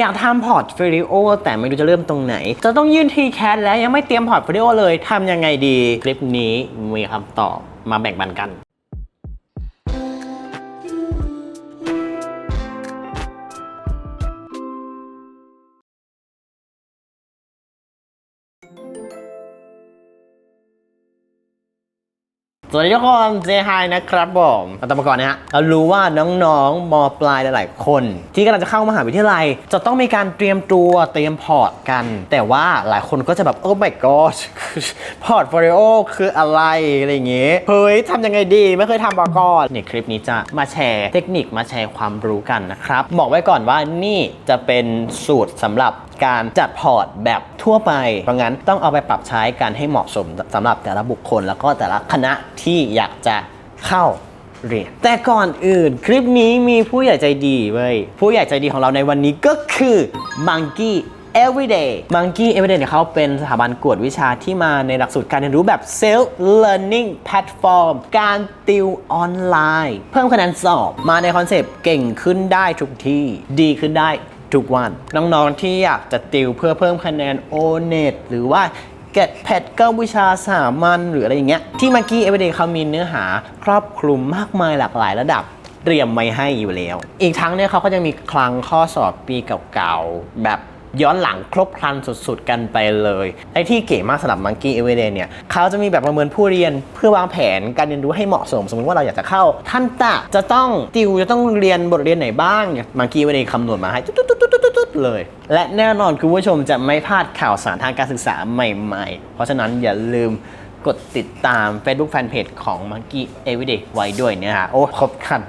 อยากทำพอร์ตโฟลิโอแต่ไม่รู้จะเริ่มตรงไหน จะต้องยื่นทีแคสแล้วยังไม่เตรียมพอร์ตโฟลิโอเลยทำยังไงดี คลิปนี้มีคำตอบมาแบ่งปันกัน สวัสดีทุกคนเจฮายนะครับผมมาตามมาก่อนนะฮะเรารู้ว่าน้องๆมปลายหลายๆคน ที่กำลังจะเข้ามหาวิทยาลัย จะต้องมีการเตรียมตัวเตรียมพอร์ตกัน แต่ว่าหลายคนก็จะแบบโอ้ my god พอร์ตโฟลิโอคืออะไร อะไรอย่างเงี้ยเฮ้ยทำยังไงดี ไม่เคยทำมาก่อนเนี่ยคลิปนี้จะมาแชร์เทคนิคมาแชร์ความรู้กันนะครับบอกไว้ก่อนว่านี่จะเป็นสูตรสำหรับการจัดพอร์ตแบบทั่วไป เพราะงั้นต้องเอาไปปรับใช้กันให้เหมาะสมสำหรับแต่ละบุคคล แล้วก็แต่ละคณะที่อยากจะเข้าเรียนแต่ก่อนอื่นคลิปนี้มีผู้ใหญ่ใจดีเว้ยผู้ใหญ่ใจดีของเราในวันนี้ก็คือ Monkey Everyday Monkey Everyday เนี่ยเขาเป็นสถาบันกวดวิชาที่มาในหลักสูตรการเรียนรู้แบบ Self Learning Platform การติวออนไลน์ เพิ่มคะแนนสอบมาในคอนเซปต์เก่งขึ้นได้ทุกที่ ดีขึ้นได้ ทุกวัน น้องๆที่อยากจะติวเพื่อเพิ่มคะแนนโอเน็ตหรือว่าเกตแพดเก้าวิชาสามัญหรืออะไรอย่างเงี้ยที่เมื่อกี้เอเวเดย์เขามีเนื้อหา ครอบคลุมมากมายหลากหลายระดับเตรียมไว้ให้อยู่แล้ว อีกทั้งเนี่ยเขาก็ยังมีคลังข้อสอบปีเก่าๆแบบ ย้อนหลังครบครันสุดๆ กันไปเลยไอ้ที่เก๋มากสำหรับ Monkey Everyday เนี่ยเขาจะมีแบบประเมินผู้เรียนเพื่อวางแผนการเรียนรู้ให้เหมาะสม สมมติว่าเราอยากจะเข้าท่านตะจะต้องติวจะต้องเรียนบทเรียนไหนบ้างเนี่ย Monkey Everyday คำนวณมาให้ตุ๊ดๆๆๆๆเลย และแน่นอนคุณผู้ชมจะไม่พลาดข่าวสารทางการศึกษาใหม่ ๆ เพราะฉะนั้นอย่าลืม กดติดตาม Facebook Fanpage ของ Monkey Everyday ไว้ด้วยเนี่ยฮะโอ้ครบครัน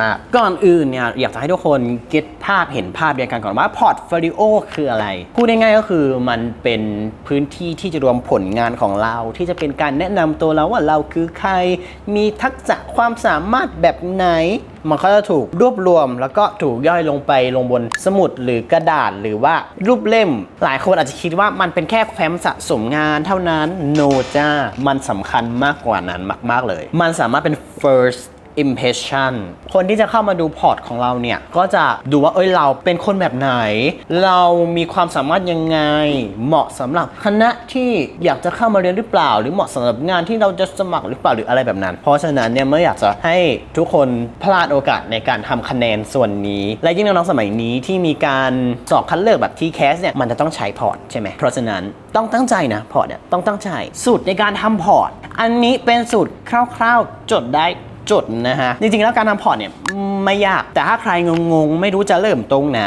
มากๆ ก่อนอื่นเนี่ยอยากจะให้ทุกคนเก็ตภาพเห็นภาพเดียวกันก่อนว่า Portfolio คืออะไร พูดง่ายๆก็คือมันเป็นพื้นที่ที่จะรวมผลงานของเรา ที่จะเป็นการแนะนำตัวเราว่าเราคือใครมีทักษะความสามารถแบบไหนมันก็จะถูกรวบรวม แล้วก็ถูกย่อยลงไปลงบนสมุดหรือกระดาษหรือว่ารูปเล่ม หลายคนอาจจะคิดว่ามันเป็นแค่แฟ้มสะสมงานเท่านั้นโนจ้ามันสำคัญมากกว่านั้นมาก ๆเลย มันสามารถเป็น first impression คนที่จะเข้ามาดูพอร์ตของเราเนี่ย ก็จะดูว่าเอ้ยเราเป็นคนแบบไหน เรามีความสามารถยังไง เหมาะสำหรับคณะที่อยากจะเข้ามาเรียนหรือเปล่า หรือเหมาะสำหรับงานที่เราจะสมัครหรือเปล่าหรืออะไรแบบนั้น เพราะฉะนั้นเนี่ยไม่อยากจะให้ทุกคนพลาดโอกาสในการทำคะแนนส่วนนี้ และยิ่งน้องๆสมัยนี้ที่มีการสอบคัดเลือกแบบทีแคสเนี่ยมันจะต้องใช้พอร์ตใช่ไหมเพราะฉะนั้นต้องตั้งใจนะพอร์ตเนี่ยต้องตั้งใจสูตรในการทำพอร์ต อันนี้เป็นสูตรคร่าวๆ จดได้ จุดนะฮะ จริงๆแล้วการทำพอร์ตเนี่ยไม่ยาก แต่ถ้าใครงงๆ ไม่รู้จะเริ่มตรงไหน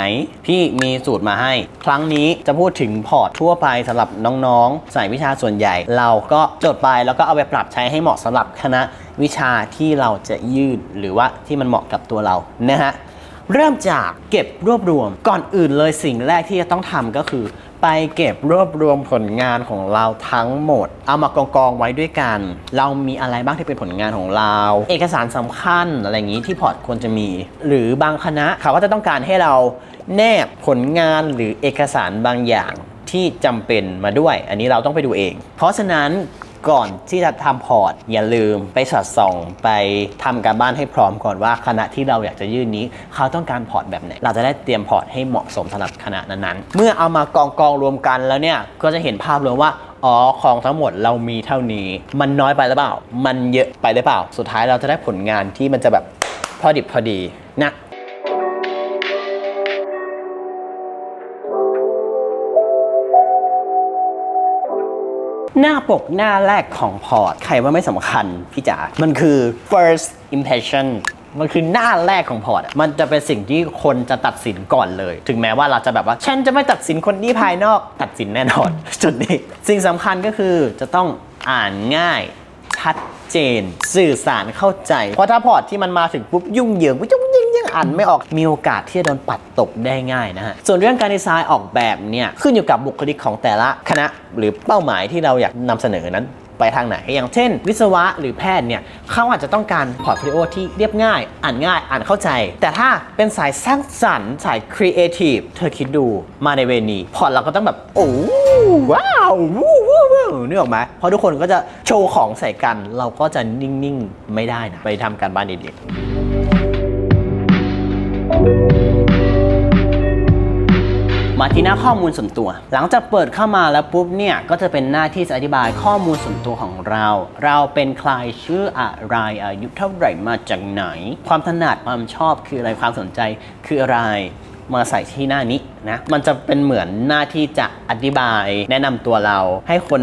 พี่มีสูตรมาให้ ครั้งนี้จะพูดถึงพอร์ตทั่วไปสำหรับน้องๆสายวิชาส่วนใหญ่ เราก็จดไปแล้วก็เอาไปปรับใช้ให้เหมาะสำหรับคณะวิชาที่เราจะยื่นหรือว่าที่มันเหมาะกับตัวเรานะฮะเริ่มจากเก็บรวบรวมก่อนอื่นเลยสิ่งแรกที่จะต้องทำก็คือ ไปเก็บรวบรวมผลงานของเราทั้งหมด เอามากองกองไว้ด้วยกัน เรามีอะไรบ้างที่เป็นผลงานของเรา เอกสารสำคัญอะไรอย่างนี้ที่พอร์ตควรจะมี หรือบางคณะเขาก็จะต้องการให้เราแนบผลงานหรือเอกสารบางอย่างที่จำเป็นมาด้วย อันนี้เราต้องไปดูเอง เพราะฉะนั้น ก่อนที่จะทำพอร์ต อย่าลืมไปสอดส่องไปทำการบ้านให้พร้อมก่อนว่าคณะที่เราอยากจะยื่นนี้ เขาต้องการพอร์ตแบบไหน เราจะได้เตรียมพอร์ตให้เหมาะสมสำหรับคณะนั้นๆ เมื่อเอามากองกองรวมกันแล้วเนี่ยก็จะเห็นภาพรวมว่าอ๋อของทั้งหมดเรามีเท่านี้ มันน้อยไปหรือเปล่า มันเยอะไปหรือเปล่า สุดท้ายเราจะได้ผลงานที่มันจะแบบพอดิบพอดีนะ หน้าปกหน้าแรกของพอร์ต ใครว่าไม่สำคัญพี่จ๋า มันคือ first impression มันคือหน้าแรกของพอร์ตอะมันจะเป็นสิ่งที่คนจะตัดสินก่อนเลย ถึงแม้ว่าเราจะแบบว่า ฉันจะไม่ตัดสินคนที่ภายนอก ตัดสินแน่นอน จุดนี้ สิ่งสำคัญก็คือจะต้องอ่านง่าย ชัดเจน สื่อสารเข้าใจ เพราะถ้าพอร์ตที่มันมาถึงปุ๊บยุ่งเหยิงยุ่งยิ่งยิ่ง อ่านไม่ออกมีโอกาสที่จะโดนปัดตกได้ง่ายนะฮะส่วนเรื่องการดีไซน์ออกแบบเนี่ยขึ้นอยู่กับบุคลิกของแต่ละคณะหรือเป้าหมายที่เราอยากนำเสนอนั้นไปทางไหน อย่างเช่น วิศวะหรือแพทย์เนี่ยเขาอาจจะต้องการพอร์ตโฟลิโอที่เรียบง่าย อ่านง่าย อ่านเข้าใจ แต่ถ้าเป็นสายสร้างสรรค์ สายครีเอทีฟเธอคิดดูมาในเวนี้ พอร์ตเราก็ต้องแบบ โอ้ว้าววู้วู้วู้นึกออกไหมเพราะทุกคนก็จะโชว์ของใส่กัน เราก็จะนิ่ง ๆ ไม่ได้นะ ไปทำการบ้านดีๆ มาที่หน้าข้อมูลส่วนตัว หลังจากเปิดเข้ามาแล้วปุ๊บเนี่ยก็จะเป็นหน้าที่จะอธิบายข้อมูลส่วนตัวของเรา เราเป็นใครชื่ออะไรอายุเท่าไหร่มาจากไหน ความถนัดความชอบคืออะไรความสนใจคืออะไรมาใส่ที่หน้านี้นะ มันจะเป็นเหมือนหน้าที่จะอธิบาย แนะนำตัวเราให้คน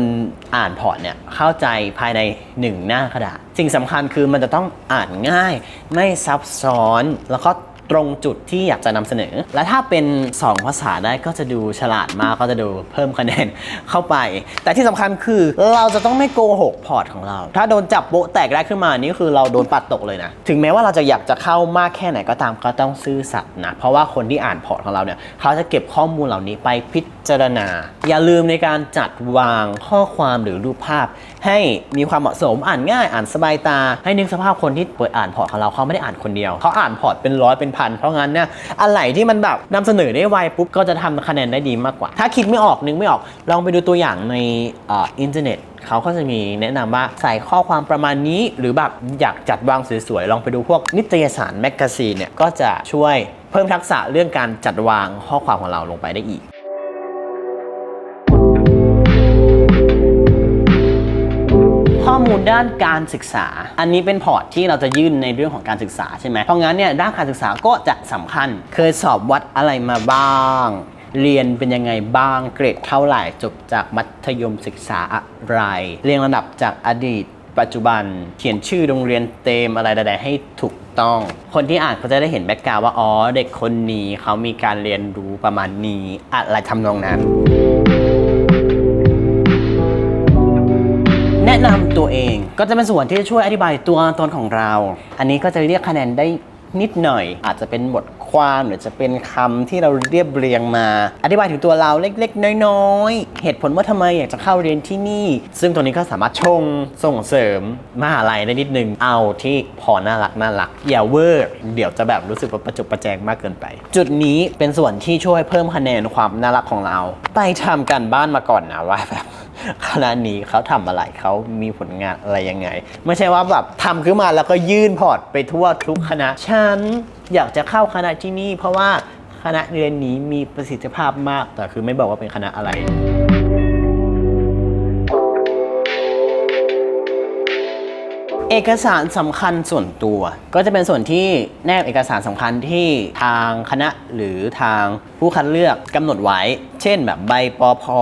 อ่านพอร์ตเนี่ยเข้าใจภายในหนึ่งหน้ากระดาษ สิ่งสำคัญคือมันจะต้องอ่านง่าย ไม่ซับซ้อนแล้วก็ ตรงจุดที่อยากจะนำเสนอ และถ้าเป็น 2 ภาษาได้ก็จะดูฉลาดมากก็จะดูเพิ่มคะแนนเข้าไป แต่ที่สำคัญคือเราจะต้องไม่โกหกพอร์ตของเรา ถ้าโดนจับโป๊ะแตกได้ขึ้นมานี่คือเราโดนปัดตกเลยนะ ถึงแม้ว่าเราจะอยากจะเข้ามากแค่ไหนก็ตามก็ต้องซื่อสัตย์นะ เพราะว่าคนที่อ่านพอร์ตของเราเนี่ยเขาจะเก็บข้อมูลเหล่านี้ไปพิจารณา อย่าลืมในการจัดวางข้อความหรือรูปภาพ ให้มีความเหมาะสมอ่านง่ายอ่านสบายตา ให้นึกสภาพคนที่เปิดอ่านพอร์ตของเราเขาไม่ได้อ่านคนเดียวเขาอ่านพอร์ตเป็นร้อยเป็นพันเพราะงั้นเนี่ยอะไรที่มันแบบนำเสนอได้ไวปุ๊บก็จะทำคะแนนได้ดีมากกว่า ถ้าคิดไม่ออกนึกไม่ออก ลองไปดูตัวอย่างในอ่ออินเทอร์เน็ตเขาก็จะมีแนะนำว่าใส่ข้อความประมาณนี้ หรือแบบอยากจัดวางสวยๆ ลองไปดูพวกนิตยสารแมกกาซีนเนี่ยก็จะช่วยเพิ่มทักษะเรื่องการจัดวางข้อความของเราลงไปได้อีก มูลด้านการศึกษา อันนี้เป็นพอร์ตที่เราจะยื่นในเรื่องของการศึกษาใช่ไหมเพราะงั้นเนี่ยด้านการศึกษาก็จะสำคัญ เคยสอบวัดอะไรมาบ้างเรียนเป็นยังไงบ้างเกรดเท่าไหร่จบจากมัธยมศึกษาอะไร เรียงลำดับจากอดีต ปัจจุบันเขียนชื่อโรงเรียนเต็มอะไรใดๆให้ถูกต้อง คนที่อ่านเขาจะได้เห็นแบ็กกราวว่าอ๋อเด็กคนนี้เขามีการเรียนรู้ประมาณนี้อะไรทำนองนั้น นำตัวเองก็จะเป็นส่วนที่จะช่วยอธิบายตัวตนของเรา อันนี้ก็จะเรียกคะแนนได้นิดหน่อย อาจจะเป็นบทความหรือจะเป็นคำที่เราเรียบเรียงมา อธิบายถึงตัวเราเล็กๆ น้อยๆ เหตุผลว่าทำไมอยากจะเข้าเรียนที่นี่ ซึ่งตัวนี้ก็สามารถชงส่งเสริมมหาลัยได้นิดนึง เอาที่พอน่ารักน่ารักอย่าเวอร์เดี๋ยวจะแบบรู้สึกว่าประจุประแจงมากเกินไป จุดนี้เป็นส่วนที่ช่วยเพิ่มคะแนนความน่ารักของเรา ไปทำการบ้านมาก่อนนะว่าแบบ คณะนี้เขาทำอะไรเขามีผลงานอะไรยังไง ไม่ใช่ว่าแบบทำขึ้นมาแล้วก็ยื่นพอร์ตไปทั่วทุกคณะ ฉันอยากจะเข้าคณะที่นี่ เพราะว่าคณะเรียนนี้มีประสิทธิภาพมากแต่คือไม่บอกว่าเป็นคณะอะไร เอกสารสำคัญส่วนตัว ก็จะเป็นส่วนที่แนบเอกสารสำคัญที่ทางคณะหรือทางผู้คัดเลือกกำหนดไว้ เช่นแบบใบปอพอ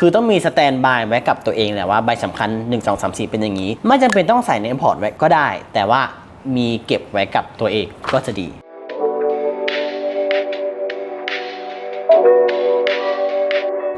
คือต้องมีสแตนบายไว้กับตัวเองแหละว่าใบสำคัญ 1 2 3 4 เป็นอย่างนี้ ไม่จำเป็นต้องใส่ในพอร์ตไว้ก็ได้ แต่ว่ามีเก็บไว้กับตัวเองก็จะดี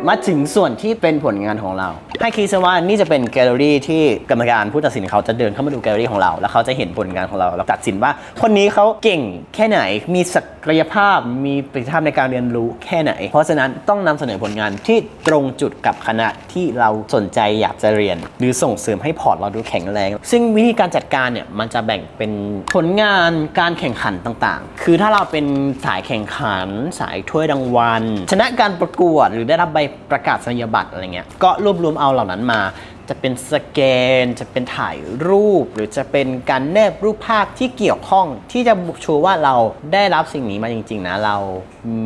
มาถึงส่วนที่เป็นผลงานของเรา ให้คิดซะว่านี่จะเป็นแกลเลอรี่ที่กรรมการผู้ตัดสินเขาจะเดินเข้ามาดูแกลเลอรี่ของเรา แล้วเขาจะเห็นผลงานของเราแล้วตัดสินว่า คนนี้เขาเก่งแค่ไหน มีศักยภาพ มีประสิทธิภาพในการเรียนรู้แค่ไหน เพราะฉะนั้นต้องนำเสนอผลงานที่ตรงจุดกับคณะที่เราสนใจอยากจะเรียน หรือส่งเสริมให้พอร์ตเราดูแข็งแรง ซึ่งวิธีการจัดการเนี่ยมันจะแบ่งเป็นผลงานการแข่งขันต่างๆ คือถ้าเราเป็นสายแข่งขัน สายถ้วยรางวัลชนะการประกวดหรือได้รับใบประกาศนียบัตรอะไรเงี้ยก็รวบรวมเอาเหล่านั้นมา จะเป็นสแกน จะเป็นถ่ายรูป หรือจะเป็นการแนบรูปภาพที่เกี่ยวข้อง ที่จะบุกชว์ว่าเราได้รับสิ่งนี้มาจริง ๆ นะ เรา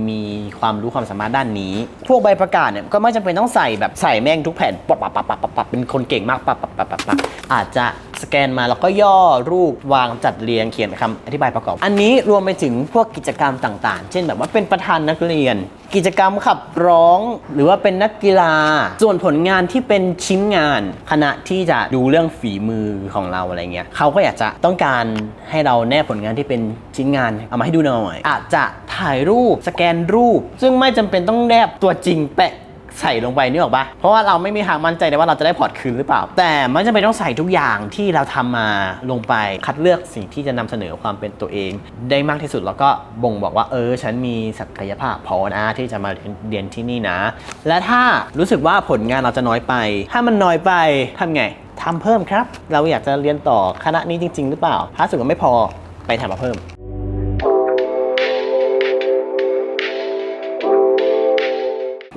มีความรู้ความสามารถด้านนี้ พวกใบประกาศเนี่ยก็ไม่จำเป็นต้องใส่แบบใส่แม่งทุกแผ่นปับปับปับปับปับเป็นคนเก่งมากปับปับปับปับปับ อาจจะสแกนมาแล้วก็ย่อรูปวางจัดเรียงเขียนคำอธิบายประกอบ อันนี้รวมไปถึงพวกกิจกรรมต่างๆ เช่นแบบว่าเป็นประธานนักเรียน กิจกรรมขับร้อง หรือว่าเป็นนักกีฬา ส่วนผลงานที่เป็นชิ้นงาน คณะที่จะดูเรื่องฝีมือของเราอะไรเงี้ยเขาก็อยากจะต้องการให้เราแนบผลงานที่เป็นชิ้นงานเอามาให้ดูหน่อย อาจจะถ่ายรูปสแกนรูป ซึ่งไม่จำเป็นต้องแนบตัวจริงแปะ ใส่ลงไปนี่ออกปะเพราะว่าเราไม่มีทางมั่นใจได้ว่าเราจะได้พอร์ตคืนหรือเปล่า แต่ไม่จำเป็นต้องใส่ทุกอย่างที่เราทำมาลงไปคัดเลือกสิ่งที่จะนำเสนอความเป็นตัวเอง ได้มากที่สุดแล้วก็บ่งบอกว่าเออ ฉันมีศักยภาพพอนะที่จะมาเรียนที่นี่นะ และถ้ารู้สึกว่าผลงานเราจะน้อยไป ถ้ามันน้อยไปทำไงทำเพิ่มครับ เราอยากจะเรียนต่อคณะนี้จริง ๆ หรือเปล่า ถ้ารู้สึกว่าไม่พอไปทำมาเพิ่ม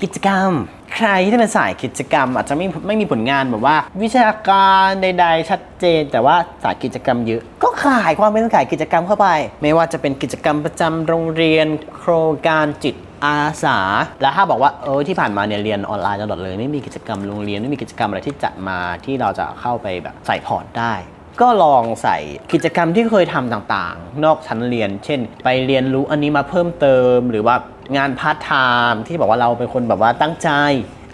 กิจกรรม ใครที่เป็นสายกิจกรรม อาจจะไม่ไม่มีผลงานแบบว่า วิชาการใด ๆ ชัดเจน แต่ว่าสายกิจกรรมเยอะ ก็ขายความเป็นสายกิจกรรมเข้าไป ไม่ว่าจะเป็นกิจกรรมประจำโรงเรียน โครงการจิตอาสา แล้วถ้าบอกว่าเออที่ผ่านมาเนี่ยเรียนออนไลน์ตลอดเลย ไม่มีกิจกรรมโรงเรียนไม่มีกิจกรรมอะไรที่จัดมาที่เราจะเข้าไปแบบใส่พอร์ตได้ ก็ลองใส่กิจกรรมที่เคยทำต่างๆ นอกชั้นเรียน เช่น ไปเรียนรู้อันนี้มาเพิ่มเติม หรือว่างานพาร์ทไทม์ที่บอกว่าเราเป็นคนแบบว่าตั้งใจ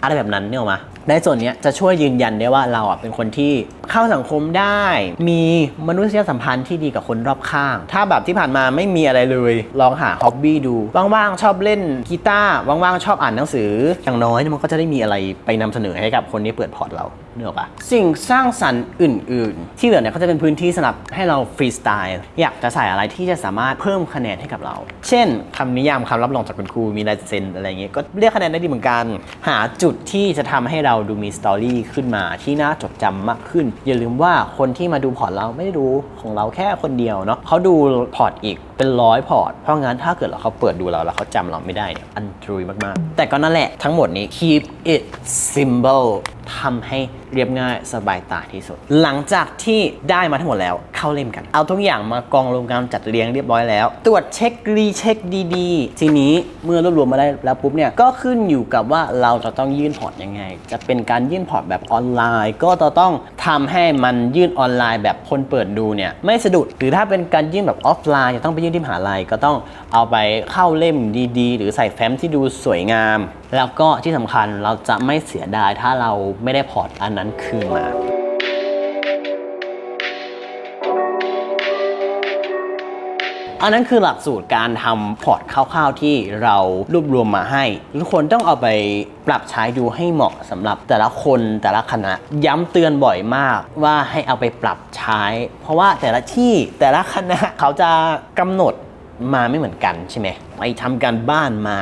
อะไรแบบนั้นเนี่ยมาในส่วนนี้จะช่วยยืนยันได้ว่าเราอะเป็นคนที่ เข้าสังคมได้ มีมนุษยสัมพันธ์ที่ดีกับคนรอบข้าง ถ้าแบบที่ผ่านมาไม่มีอะไรเลย ลองหาฮ็อบบี้ดู ว่างๆ ชอบเล่นกีตาร์ว่างๆ ชอบอ่านหนังสือ อย่างน้อยมันก็จะได้มีอะไรไปนำเสนอให้กับคนที่เปิดพอร์ตเราเนกอะปะสิ่งสร้างสรรค์อื่น ๆ ที่เหลือเนี่ยก็จะเป็นพื้นที่สำหรับให้เราฟรีสไตล์อยากจะใส่อะไรที่จะสามารถเพิ่มคะแนนให้กับเรา เช่นคำนิยามคำรับรองจากคุณครูมีลายเซ็นอะไรเงี้ยก็เรียกคะแนนได้ดีเหมือนกัน หาจุดที่จะทำให้เราดูมีสตอรี่ขึ้นมาที่น่าจดจำมากขึ้นอย่าลืมว่าคนที่มาดูพอร์ตเราไม่ได้ดูของเราแค่คนเดียวเนาะเขาดูพอร์ตอีก เป็นร้อยพอร์ต เพราะงั้นถ้าเกิดเราเขาเปิดดูเราแล้วเขาจำเราไม่ได้เนี่ยอันตรายมากๆ แต่ก็นั่นแหละทั้งหมดนี้ keep it simple ทำให้เรียบง่ายสบายตาที่สุด หลังจากที่ได้มาทั้งหมดแล้วเข้าเล่มกัน เอาทุกอย่างมากองรวมกันจัดเรียงเรียบร้อยแล้ว ตรวจเช็ครีเช็คดีๆ ทีนี้เมื่อรวบรวมมาได้แล้วปุ๊บเนี่ยก็ขึ้นอยู่กับว่าเราจะต้องยื่นพอร์ตยังไง จะเป็นการยื่นพอร์ตแบบออนไลน์ ก็จะต้องทำให้มันยื่นออนไลน์แบบคนเปิดดูเนี่ยไม่สะดุดหรือถ้าเป็นการยื่นแบบออฟไลน์จะต้องไปยื่นที่มหาลัยก็ต้องเอาไปเข้าเล่มดีๆ หรือใส่แฟ้มที่ดูสวยงาม แล้วก็ที่สำคัญเราจะไม่เสียดายถ้าเราไม่ได้พอร์ตอันนั้นคืนมา อันนั้นคือหลักสูตรการทำพอร์ตคร่าวๆที่เรารวบรวมมาให้ ทุกคนต้องเอาไปปรับใช้ดูให้เหมาะสำหรับแต่ละคนแต่ละคณะ ย้ำเตือนบ่อยมากว่าให้เอาไปปรับใช้ เพราะว่าแต่ละที่แต่ละคณะเขาจะกำหนดมาไม่เหมือนกันใช่ไหม ไปทำการบ้านมา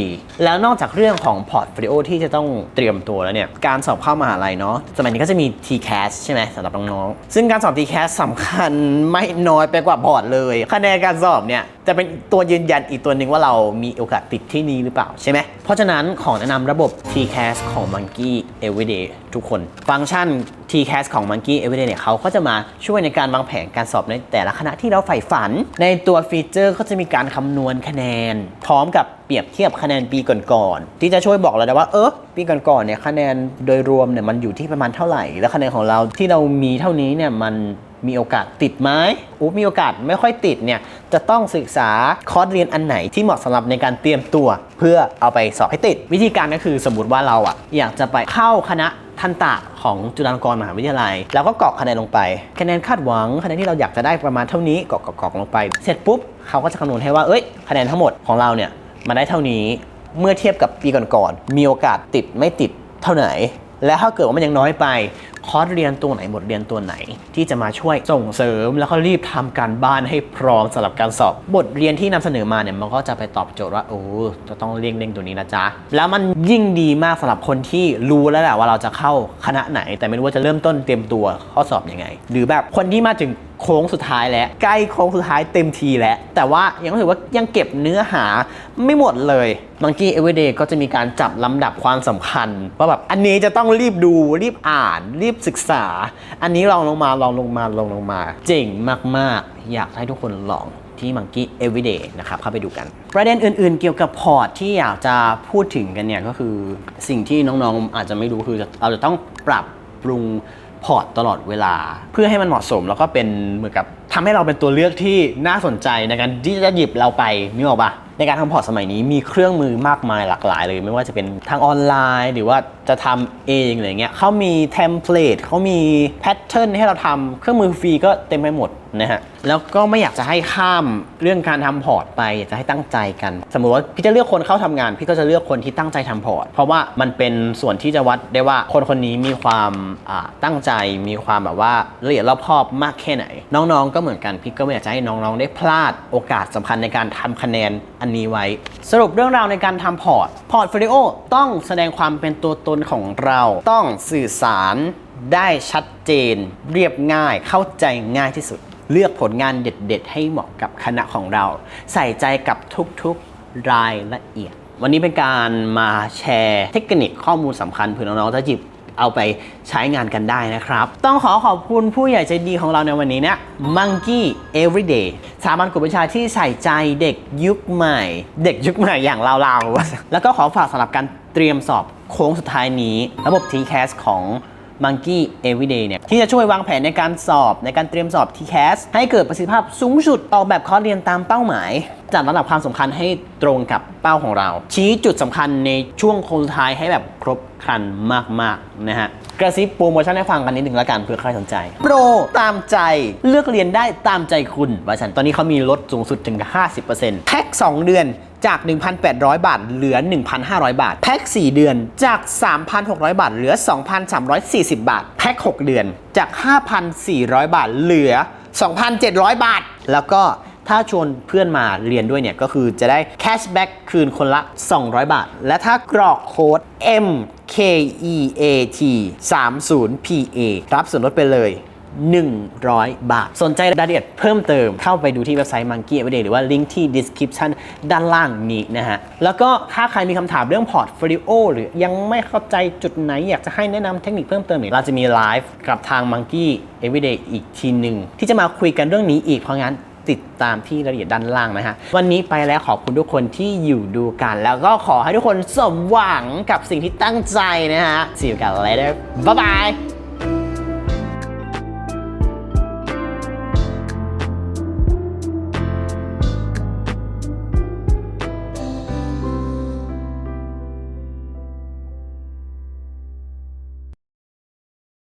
ดีๆ แล้วนอกจากเรื่องของพอร์ตโฟลิโอที่จะต้องเตรียมตัวแล้วเนี่ย การสอบเข้ามหาลัยเนาะสมัยนี้ก็จะมี TCAS ใช่ไหมสำหรับน้องๆ ซึ่งการสอบ TCAS สำคัญไม่น้อยไปกว่าพอร์ตเลย คะแนนการสอบเนี่ยจะเป็นตัวยืนยันอีกตัวหนึ่งว่าเรามีโอกาสติดที่นี้หรือเปล่าใช่ไหม เพราะฉะนั้นขอแนะนำระบบ TCAS ของ Monkey Everyday ทุกคน ฟังก์ชัน TCAS ของ Monkey Everyday เนี่ยเขาก็จะมาช่วยในการวางแผนการสอบในแต่ละคณะที่เราใฝ่ฝัน ในตัวฟีเจอร์ก็จะมีการคำนวณคะแนนพร้อมกับเปรียบเทียบคะแนนปีก่อนๆที่จะช่วยบอกเราได้ว่าเออปีก่อนๆเนี่ยคะแนนโดยรวมเนี่ยมันอยู่ที่ประมาณเท่าไหร่ แล้วคะแนนของเราที่เรามีเท่านี้เนี่ยมันมีโอกาสติดไหมอุ๊มีโอกาสไม่ค่อยติดเนี่ยจะต้องศึกษาคอร์สเรียนอันไหนที่เหมาะสำหรับในการเตรียมตัว เพื่อเอาไปสอบให้ติด วิธีการก็คือสมมติว่าเราอะอยากจะไปเข้าคณะ ทันตะของจุฬาลงกรณ์มหาวิทยาลัย แล้วก็กรอกคะแนนลงไป คะแนนคาดหวังคะแนนที่เราอยากจะได้ประมาณเท่านี้กรอกกรอกลงไป เสร็จปุ๊บเขาก็จะคำนวณให้ว่าเอ้ยคะแนนทั้งหมดของเราเนี่ยมาได้เท่านี้เมื่อเทียบกับปีก่อนๆมีโอกาสติดไม่ติดเท่าไหน แล้วถ้าเกิดว่ามันยังน้อยไปคอร์สเรียนตัวไหนบทเรียนตัวไหน ที่จะมาช่วยส่งเสริม แล้วก็รีบทำการบ้านให้พร้อมสำหรับการสอบ บทเรียนที่นำเสนอมาเนี่ยมันก็จะไปตอบโจทย์ว่าโอ้จะต้องเลี่ยงเลี่ยงตัวนี้นะจ๊ะ แล้วมันยิ่งดีมากสำหรับคนที่รู้แล้วแหละว่าเราจะเข้าคณะไหน แต่ไม่รู้ว่าจะเริ่มต้นเตรียมตัวข้อสอบยังไง หรือแบบคนที่มาถึง โค้งสุดท้ายแล้วใกล้โค้งสุดท้ายเต็มทีแล้ว แต่ว่ายังรู้สึกว่ายังเก็บเนื้อหาไม่หมดเลย Monkey Everyday ก็จะมีการจับลำดับความสำคัญว่าแบบอันนี้จะต้องรีบดูรีบอ่าน รีบศึกษา อันนี้ลองลงมาลองลงมาลองลงมา เจ๋งมาก ๆ อยากให้ทุกคนลองที่ Monkey Everyday นะครับ เข้าไปดูกัน ประเด็นอื่นๆ เกี่ยวกับพอร์ตที่อยากจะพูดถึงกันเนี่ย ก็คือสิ่งที่น้องๆ อาจจะไม่รู้คือเราจะต้องปรับปรุง พอร์ตตลอดเวลา เพื่อให้มันเหมาะสมแล้วก็เป็นเหมือนกับทำให้เราเป็นตัวเลือกที่น่าสนใจในการที่จะหยิบเราไปนึกออกปะในการทำพอร์ตสมัยนี้มีเครื่องมือมากมายหลากหลายเลย ไม่ว่าจะเป็นทางออนไลน์ หรือว่าจะทำเองอะไรเงี้ยเขามีเทมเพลตเขามีแพทเทิร์นให้เราทำเครื่องมือฟรีก็เต็มไปหมด นะฮะแล้วก็ไม่อยากจะให้ข้ามเรื่องการทำพอร์ตไป อยากจะให้ตั้งใจกัน สมมติว่าพี่จะเลือกคนเข้าทำงาน พี่ก็จะเลือกคนที่ตั้งใจทำพอร์ต เพราะว่ามันเป็นส่วนที่จะวัดได้ว่าคนคนนี้มีความตั้งใจมีความแบบว่าละเอียดรอบคอบมากแค่ไหน น้องๆ ก็เหมือนกันพี่ก็ไม่อยากจะให้น้องๆ ได้พลาดโอกาสสำคัญในการทำคะแนนอันนี้ไว้ สรุปเรื่องราวในการทำพอร์ตพอร์ตโฟลิโอต้องแสดงความเป็นตัวตนของเราต้องสื่อสารได้ชัดเจน เรียบง่ายเข้าใจง่ายที่สุดเลือกผลงานเด็ด ๆ ให้เหมาะกับคณะของเรา ใส่ใจกับทุกๆรายละเอียด วันนี้เป็นการมาแชร์เทคนิคข้อมูลสำคัญเผื่อน้องๆจะหยิบเอาไปใช้งานกันได้นะครับ ต้องขอขอบคุณผู้ใหญ่ใจดีของเราในวันนี้เนี่ย Monkey Everyday สถาบันกวดวิชาที่ใส่ใจเด็กยุคใหม่ เด็กยุคใหม่อย่างเราๆ แล้วก็ขอฝากสำหรับการเตรียมสอบโค้งสุดท้ายนี้ ระบบ TCAS ของ Monkey Everyday เนี่ยที่จะช่วยวางแผนในการสอบในการเตรียมสอบ TCAS ให้เกิดประสิทธิภาพสูงสุดออกแบบคอร์สเรียนตามเป้าหมาย จัดระดับความสำคัญให้ตรงกับเป้าของเรา ชี้จุดสำคัญในช่วงโค้งสุดท้ายให้แบบครบครันมากๆนะฮะกระซิบโปรโมชั่นให้ฟังกันนิดหนึ่งแล้วกันเผื่อใครสนใจ โปรตามใจเลือกเรียนได้ตามใจคุณว่าฉันตอนนี้เขามีลดสูงสุดถึง 50%แพ็ค2 เดือน จาก 1,800 บาท เหลือ 1,500 บาท แพ็ค 4 เดือนจาก 3,600 บาท เหลือ 2,340 บาท แพ็ค 6 เดือนจาก 5,400 บาท เหลือ 2,700 บาท แล้วก็ถ้าชวนเพื่อนมาเรียนด้วยเนี่ย ก็คือจะได้แคชแบ็กคืนคนละ 200 บาท และถ้ากรอกโค้ด M K E A T 30 P A รับส่วนลดไปเลย 100 บาท สนใจรายละเอียดเพิ่มเติมเข้าไปดูที่เว็บไซต์ Monkey Everyday หรือว่าลิงก์ที่ description ด้านล่างนี้นะฮะ แล้วก็ถ้าใครมีคำถามเรื่องพอร์ต o l i o หรือยังไม่เข้าใจจุดไหนอยากจะให้แนะนำเทคนิคเพิ่มเติมเนี่ยเราจะมีไลฟ์กับทาง Monkey Everyday อีกทีหนึ่งที่จะมาคุยกันเรื่องนี้อีกเพราะงั้นติดตามที่รายละเอียดด้านล่างนะฮะ วันนี้ไปแล้วขอบคุณทุกคนที่อยู่ดูกัน แล้วก็ขอให้ทุกคนสมหวังกับสิ่งที่ตั้งใจนะฮะ See you guys later bye bye